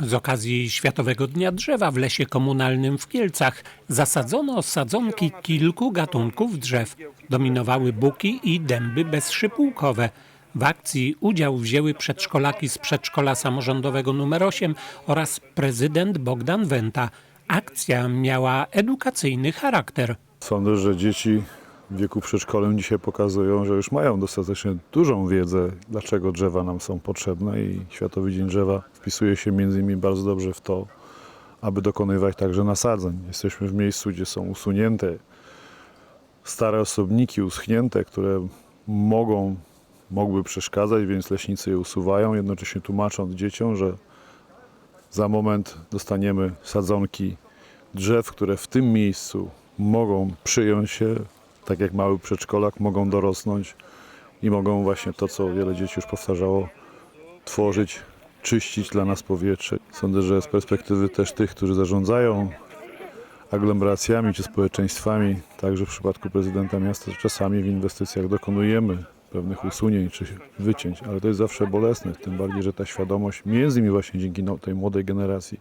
Z okazji Światowego Dnia Drzewa w Lesie Komunalnym w Kielcach zasadzono sadzonki kilku gatunków drzew. Dominowały buki i dęby bezszypułkowe. W akcji udział wzięły przedszkolaki z przedszkola samorządowego nr 8 oraz prezydent Bogdan Wenta. Akcja miała edukacyjny charakter. Sądzę, że dzieci w wieku przedszkolnym dzisiaj pokazują, że już mają dostatecznie dużą wiedzę, dlaczego drzewa nam są potrzebne i Światowy Dzień Drzewa wpisuje się między innymi bardzo dobrze w to, aby dokonywać także nasadzeń. Jesteśmy w miejscu, gdzie są usunięte stare osobniki, uschnięte, które mogą, mogły przeszkadzać, więc leśnicy je usuwają, jednocześnie tłumacząc dzieciom, że za moment dostaniemy sadzonki drzew, które w tym miejscu mogą przyjąć się, tak jak mały przedszkolak, mogą dorosnąć i mogą właśnie to, co wiele dzieci już powtarzało, tworzyć, czyścić dla nas powietrze. Sądzę, że z perspektywy też tych, którzy zarządzają aglomeracjami czy społeczeństwami, także w przypadku prezydenta miasta, czasami w inwestycjach dokonujemy pewnych usunięć czy wycięć, ale to jest zawsze bolesne, tym bardziej, że ta świadomość, między innymi właśnie dzięki no- tej młodej generacji,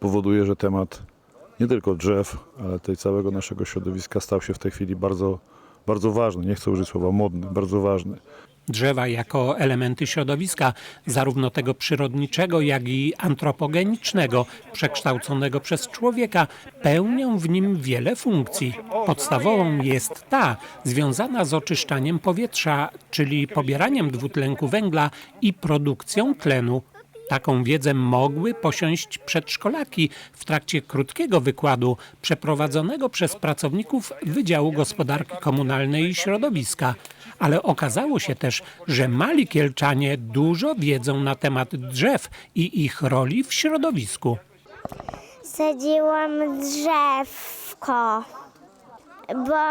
powoduje, że temat nie tylko drzew, ale tej całego naszego środowiska stał się w tej chwili bardzo, bardzo ważny. Nie chcę użyć słowa modny, bardzo ważny. Drzewa jako elementy środowiska, zarówno tego przyrodniczego, jak i antropogenicznego, przekształconego przez człowieka, pełnią w nim wiele funkcji. Podstawową jest ta związana z oczyszczaniem powietrza, czyli pobieraniem dwutlenku węgla i produkcją tlenu. Taką wiedzę mogły posiąść przedszkolaki w trakcie krótkiego wykładu przeprowadzonego przez pracowników Wydziału Gospodarki Komunalnej i Środowiska. Ale okazało się też, że mali kielczanie dużo wiedzą na temat drzew i ich roli w środowisku. Sadziłam drzewko, bo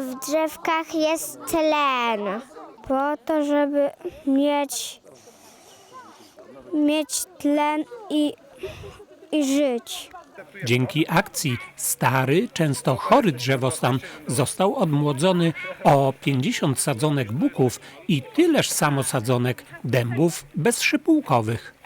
w drzewkach jest tlen. Po to, żeby mieć, mieć tlen i, i żyć. Dzięki akcji stary, często chory drzewostan został odmłodzony o 50 sadzonek buków i tyleż samo sadzonek dębów bezszypułkowych.